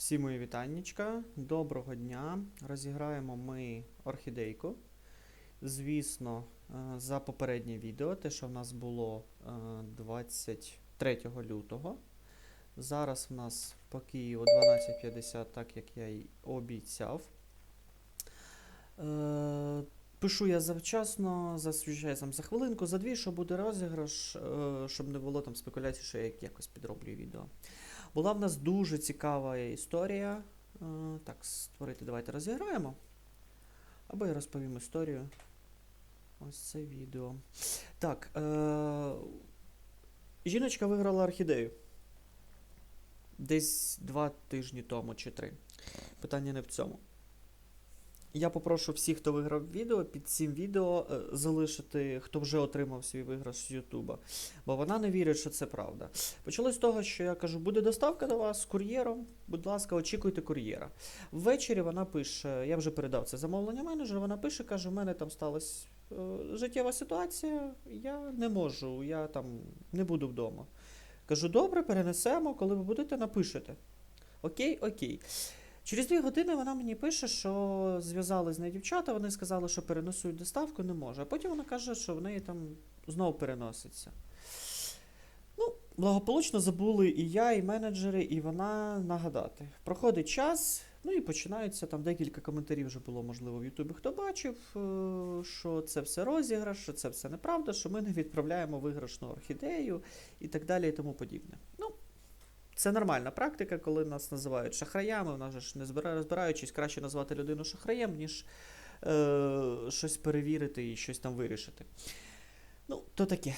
Всі мої вітаннячка. Доброго дня. Розіграємо ми орхідейку. Звісно, е, за попереднє відео, те, що в нас було е, 23 лютого. Зараз в нас по Києву 12.50, так як я й обіцяв. Пишу я завчасно, зазвичай там за хвилинку, за дві, що буде розіграш, е, щоб не було там спекуляцій, що я якось підроблю відео. Була в нас дуже цікава історія. Е, Так, створити, давайте розіграємо. Або я розповім історію. Ось це відео. Так. Е- жіночка виграла орхідею. Десь два тижні тому чи три. Питання не в цьому. Я попрошу всіх, хто виграв відео, під цим відео е, залишити, хто вже отримав свій виграш з Ютуба. Бо вона не вірить, що це правда. Почалось з того, що я кажу, буде доставка до вас з кур'єром. Будь ласка, очікуйте кур'єра. Ввечері вона пише: я вже передав це замовлення менеджеру. Вона пише, каже: у мене там сталася е, життєва ситуація, я не можу, я там не буду вдома. Кажу, добре, перенесемо, коли ви будете, напишете. Окей, окей. Через дві години вона мені пише, що зв'язали з нею дівчата, вони сказали, що перенесуть доставку, не може. А потім вона каже, що в неї там знову переноситься. Ну, благополучно забули і я, і менеджери, і вона нагадати. Проходить час, ну і починаються там декілька коментарів вже було, можливо, в Ютубі. Хто бачив, е, що це все розіграш, що це все неправда, що ми не відправляємо виграшну орхідею і так далі, і тому подібне. Ну, це нормальна практика, коли нас називають шахраями. У нас ж не збира- розбираючись, краще назвати людину шахраєм, ніж е, щось перевірити і щось там вирішити. Ну, то таке.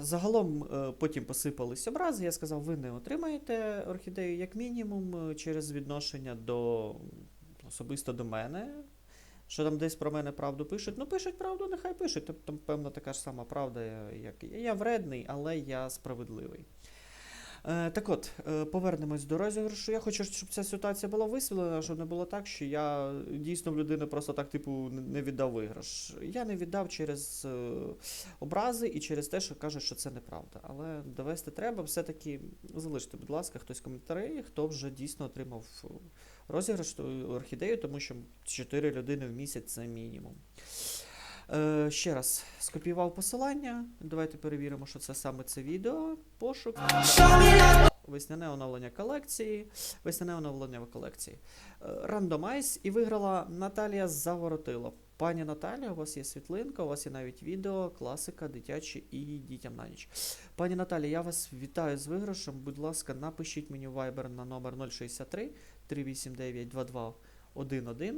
Загалом е, потім посипались образи. Я сказав, ви не отримаєте орхідею як мінімум е, через відношення до особисто до мене. Що там десь про мене правду пишуть? Ну, пишуть правду, нехай пишуть. Тобто, певно, така ж сама правда, як. Я вредний, але я справедливий. Е, так от, е, повернемось до розіграшу. Я хочу, щоб ця ситуація була висвітлена, щоб не було так, що я дійсно в людини просто так, типу, не- віддав виграш. Я не віддав через е, образи і через те, що кажуть, що це неправда. Але довести треба, все-таки залиште, будь ласка, хтось коментарі, хто вже дійсно отримав розіграш орхідею, тому що 4 людини в місяць це мінімум. Е, ще раз скопіював посилання. Давайте перевіримо, що це саме це відео. Пошук. Весняне оновлення колекції. Весняне оновлення в колекції. Рандомайз і виграла Наталія Заворотило. Пані Наталія, у вас є світлинка, у вас є навіть відео, класика, дитячі і дітям на ніч. Пані Наталія, я вас вітаю з виграшем. Будь ласка, напишіть мені в Viber на номер 063 389 2211.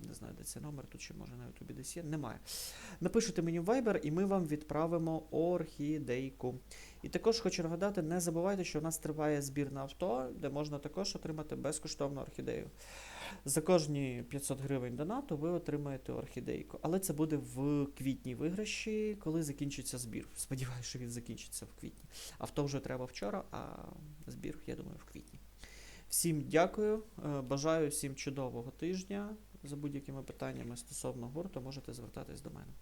Не знаю, де цей номер, тут ще може на Ютубі десь є. Немає. Напишете мені в Viber, і ми вам відправимо орхідейку. І також хочу нагадати, не забувайте, що у нас триває збір на авто, де можна також отримати безкоштовну орхідею. За кожні 500 гривень донату ви отримаєте орхідейку. Але це буде в квітні виграші, коли закінчиться збір. Сподіваюся, що він закінчиться в квітні. Авто вже треба вчора, а збір, я думаю, в квітні. Всім дякую, е, бажаю всім чудового тижня. За будь-якими питаннями стосовно гурту можете звертатись до мене.